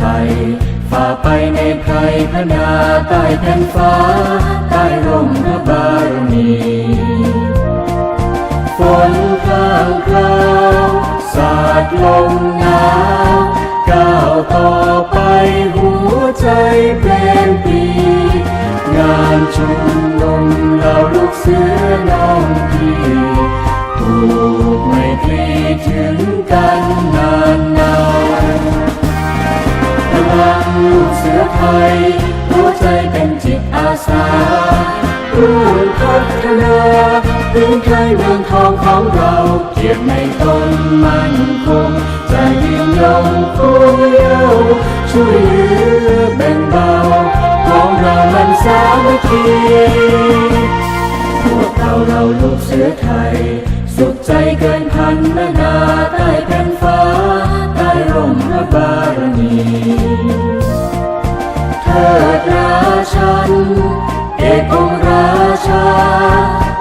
ไทย ฝ่าไปในไพรพนาใต้แผ่นฟ้า ใต้ร่มพระบารมีฝนพรางพราวสาดลมหนาวก้าวต่อไปหัวใจเปลนปีงานชุมนุมเราลูกเสือน้องพี่ถูกไม่ตรีถึงกัน ลังลูกเสือไทย หัวใจเป็นจิตอาสาร่วมพัฒนาพื้นไทยเมืองทองของเราเกียรติในตนมั่นคงจะยืนยงคู่เย้าช่วยเหลือแบ่งเบาของเรามันสามัคคีพวกเราเราลูกเสือไทย ใจเกินพันนานาใต้แผ่นฟ้าใต้ร่มพระบารมีเถิดราชัน เอกองราชา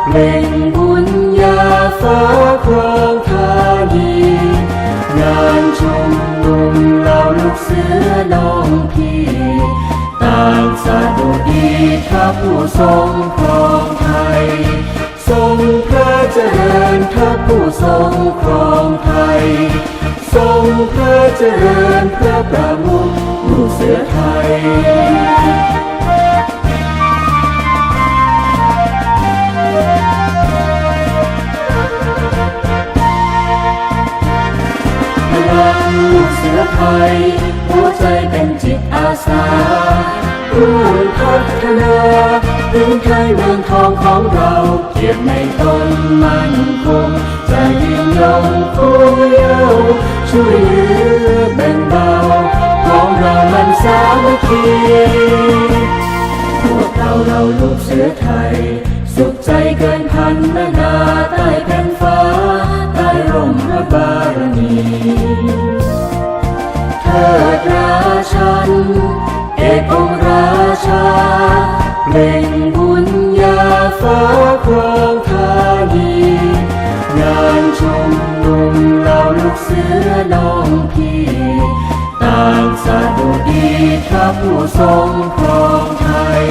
เปล่งบุญญาฟ้าครองธานีงานชุมนุมเราลูกเสือน้องพี่ต่างสาดุดีถ้าผู้ทรงครองไทย พระเจริญถ้าผู้ทรงครองไทย ทรงพระเจริญพระประมุขลูกเสือไทยพลังลูกเสือไทย หัวใจเป็นจิตอาสาร่วมพัฒนา เรียรติในต้นมันคงจะยืนยงคู่เย้าช่วยเหลือแบ่งเบาของเรามันสามัคคีพวกเราเราลูกเสือไทย สุขใจเกินพันนานาใต้แผ่นฟ้า ใต้ร่มพระบารมีเถิดราชัน เอกองราชาเปล่งบุญญาฟ้า ครองธานีงานชุมนุมเราลูกเสือน้องพี่ต่างสาดุดีถ้าผู้ทรงครองไทย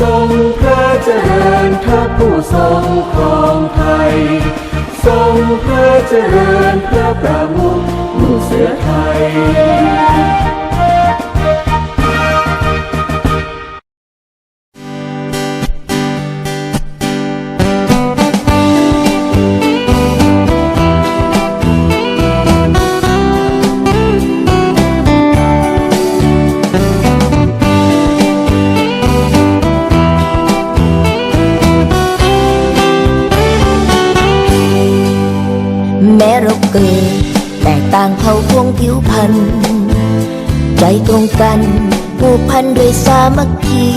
ทรงพระเจริญถ้าผู้ทรงครองไทย ทรงพระเจริญพระประมุขลูกเสือไทย แม้เราเกิดแตกต่างเผ่าพวงผิวพันธุ์ใจตรงกันผูกพันด้วยสามัคคี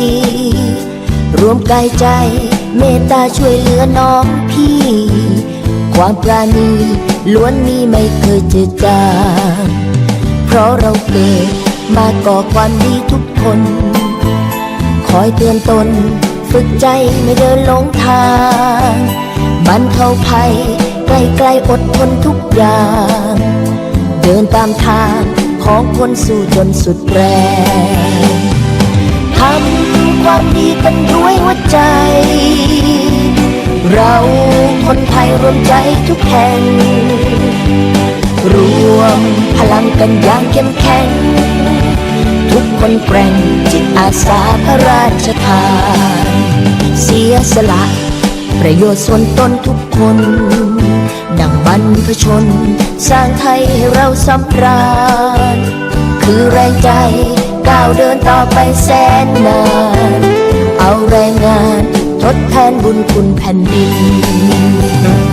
รวมกายใจเมตตาช่วยเหลือน้องพี่ ความปราณีล้วนมีไม่เคยเจือจางเพราะเราเกิดมาก่อความดีทุกคน คอยเตือนตน ฝึกใจไม่เดินหลงทางบรรเทาภัยใกล้ๆอดทนทุกอย่าง เดินตามทางของคนสู้จนสุดแรงทำความดีกันด้วยหัวใจ เราคนไทยรวมใจทุกแห่ง รวมพลังกันอย่างเข้มแข็ง ทุกคนแกร่งจิตอาสาพระราชทาน เสียสละ ประโยชน์ส่วนตนทุกคน ดังบรรพชน สร้างไทยให้เราสำราญ คือแรงใจก้าวเดินต่อไปแสนนาน เอาแรงงานทดแทนบุญคุณแผ่นดิน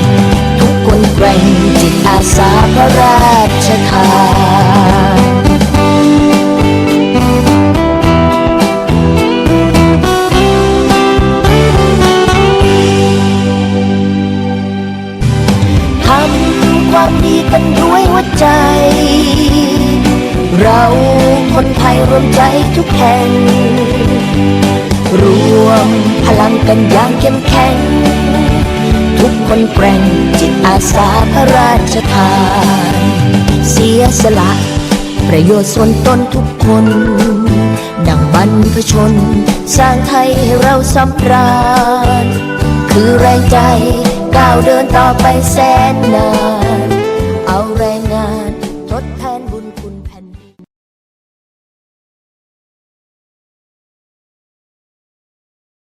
ทุกคนแกร่งจิตอาสาพระราชทานทำความดีกันด้วยหัวใจ เราคนไทยรวมใจทุกแห่งรวมพลังกันอย่างเข้มแข็ง กคนแกร่งจิตอาสาพระราชทาน เสียสละ ประโยชน์ส่วนตนทุกคน ดังบรรพชน สร้างไทยให้เราสำราญ คือแรงใจก้าวเดินต่อไปแสนนาน เอาแร